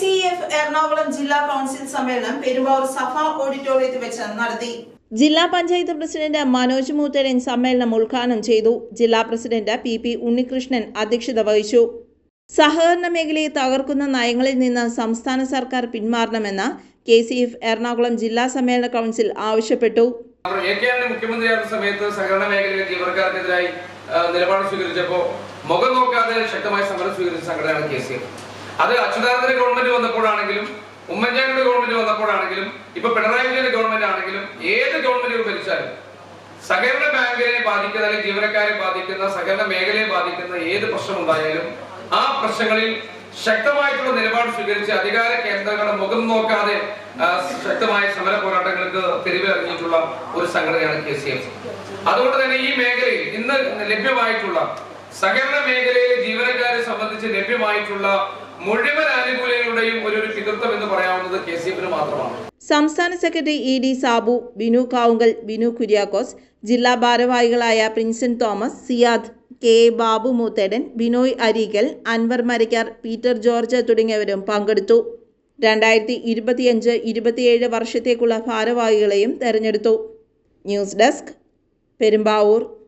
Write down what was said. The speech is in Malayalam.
സി എഫ് എറണാകുളം ജില്ലാ കൗൺസിൽ സമ്മേളനം പെരുമ്പാവൂർ സഭ ഓഡിറ്റോറിയത്തിൽ വെച്ച് നടത്തി. ജില്ലാ പഞ്ചായത്ത് പ്രസിഡന്റ് മനോജ് മൂത്തരൻ സമ്മേളനം ഉദ്ഘാടനം ചെയ്തു. ജില്ലാ പ്രസിഡന്റ് പി പി ഉണ്ണികൃഷ്ണൻ അധ്യക്ഷത വഹിച്ചു. സഹകരണ മേഖലയെ തകർക്കുന്ന നയങ്ങളിൽ നിന്ന് സംസ്ഥാന സർക്കാർ പിന്മാറണമെന്ന് കെ സി എഫ് എറണാകുളം ജില്ലാ സമ്മേളന കൗൺസിൽ ആവശ്യപ്പെട്ടു. എ കെ ആന്റണി മുഖ്യമന്ത്രിയായിരുന്ന സമയത്ത് സഹകരണ മേഖലയിലെ ജീവനക്കാർക്കെതിരായി നിലപാട് സ്വീകരിച്ചപ്പോൾ മുഖം നോക്കാതെ ശക്തമായ സമരം സ്വീകരിച്ച സംഘടനയാണ് കെ സി എഫ്. അത് അച്യുതാനന്ദന്റെ ഗവൺമെന്റ് വന്നപ്പോഴാണെങ്കിലും ഉമ്മൻചാണ്ടിയുടെ ഗവൺമെന്റ് വന്നപ്പോഴാണെങ്കിലും ഇപ്പൊ പിണറായി വിജയന്റെ ഗവൺമെന്റ് ആണെങ്കിലും ഏത് ഗവൺമെന്റുകൾ ഭരിച്ചാലും സഹകരണ ബാങ്കിനെ ബാധിക്കുന്ന അല്ലെങ്കിൽ ജീവനക്കാരെ ബാധിക്കുന്ന സഹകരണ മേഖലയെ ബാധിക്കുന്ന ഏത് പ്രശ്നം ഉണ്ടായാലും ആ പ്രശ്നങ്ങളിൽ ശക്തമായിട്ടുള്ള നിലപാട് സ്വീകരിച്ച് അധികാര കേന്ദ്രങ്ങളുടെ മുഖം നോക്കാതെ ശക്തമായ സമര പോരാട്ടങ്ങൾക്ക് തെരുവിറങ്ങിയിട്ടുള്ള ഒരു സംഘടനയാണ് കെ സി എഫ്. അതുകൊണ്ട് തന്നെ ഈ മേഖലയിൽ ഇന്ന് ലഭ്യമായിട്ടുള്ള സഹകരണ മേഖലയിലെ ജീവനക്കാരെ സംബന്ധിച്ച് ലഭ്യമായിട്ടുള്ള മുഴുവൻ ആനുകൂല്യങ്ങളുടെയും ഒരു പിതൃത്വം എന്ന് പറയാവുന്നത് കെ സി എഫിന് മാത്രമാണ്. സംസ്ഥാന secretary E D Sabu Binu Kavungal Binu Kuriakose ജില്ലാ ഭാരവാഹികളായ പ്രിൻസൻ തോമസ് സിയാദ് കെ ബാബു മൂത്തേടൻ ബിനോയ് അരീകൽ അൻവർ മരക്കാർ പീറ്റർ ജോർജ് തുടങ്ങിയവരും പങ്കെടുത്തു. രണ്ടായിരത്തി ഇരുപത്തിയഞ്ച് ഇരുപത്തിയേഴ് വർഷത്തേക്കുള്ള ഭാരവാഹികളെയും തെരഞ്ഞെടുത്തു. News desk Perumbavoor.